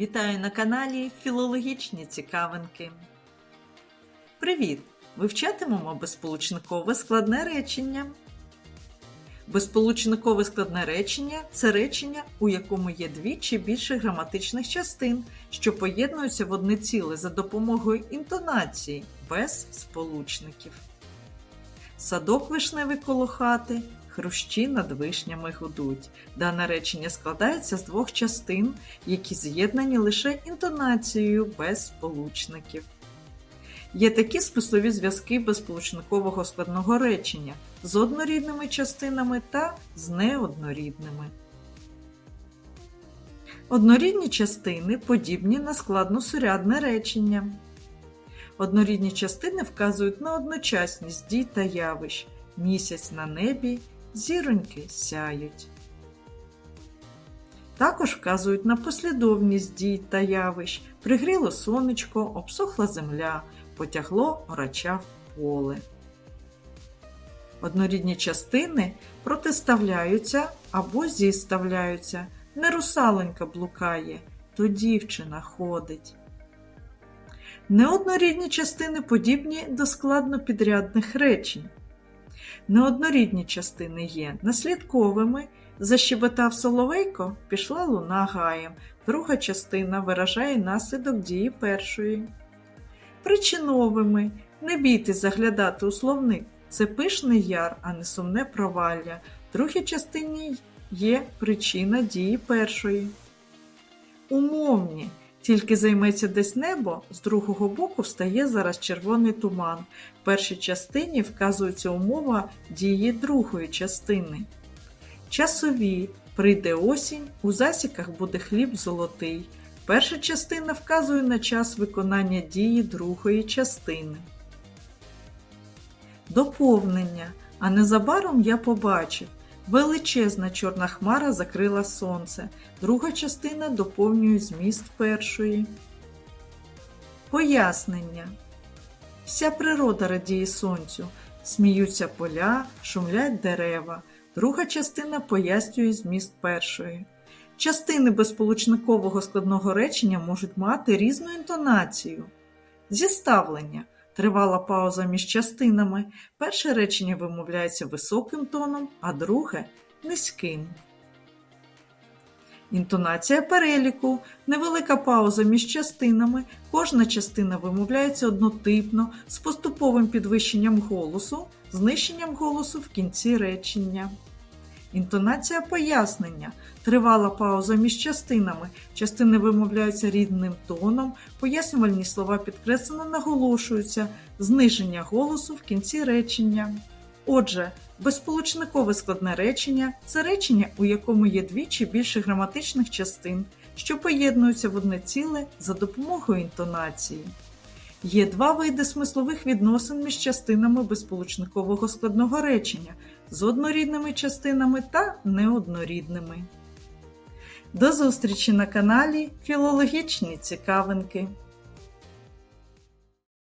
Вітаю на каналі Філологічні цікавинки. Привіт! Вивчатимемо безполучникове складне речення. Безполучникове складне речення це речення, у якому є дві чи більше граматичних частин, що поєднуються в одне ціле за допомогою інтонації без сполучників. Садок вишневий коло хати, хрущі над вишнями гудуть. Дане речення складається з двох частин, які з'єднані лише інтонацією без сполучників. Є такі смислові зв'язки безполучникового складного речення з однорідними частинами та з неоднорідними. Однорідні частини подібні на складносурядне речення. Однорідні частини вказують на одночасність дій та явищ. Місяць на небі, зіроньки сяють. Також вказують на послідовність дій та явищ. Пригріло сонечко, обсохла земля, потягло орача в поле. Однорідні частини протиставляються або зіставляються. Не русалонька блукає, то дівчина ходить. Неоднорідні частини подібні до складнопідрядних речень. Неоднорідні частини є наслідковими. Защебетав соловейко, пішла луна гаєм. Друга частина виражає наслідок дії першої. Причиновими. Не бійтесь заглядати у словник. Це пишний яр, а не сумне провалля. В другій частині є причина дії першої. Умовні. Тільки займеться десь небо, з другого боку встає зараз червоний туман. В першій частині вказується умова дії другої частини. Часові прийде осінь, у засіках буде хліб золотий. Перша частина вказує на час виконання дії другої частини. Доповнення. А незабаром я побачив. Величезна чорна хмара закрила сонце. Друга частина доповнює зміст першої. Пояснення. Вся природа радіє сонцю. Сміються поля, шумлять дерева. Друга частина пояснює зміст першої. Частини безполучникового складного речення можуть мати різну інтонацію. Зіставлення. Тривала пауза між частинами. Перше речення вимовляється високим тоном, а друге низьким. Інтонація переліку. Невелика пауза між частинами. Кожна частина вимовляється однотипно, з поступовим підвищенням голосу, знищенням голосу в кінці речення. Інтонація пояснення. Тривала пауза між частинами. Частини вимовляються рідним тоном, пояснювальні слова підкреслено наголошуються, зниження голосу в кінці речення. Отже, безполучникове складне речення це речення, у якому є дві чи більше граматичних частин, що поєднуються в одне ціле за допомогою інтонації. Є два види смислових відносин між частинами безполучникового складного речення з однорідними частинами та неоднорідними. До зустрічі на каналі Філологічні цікавинки.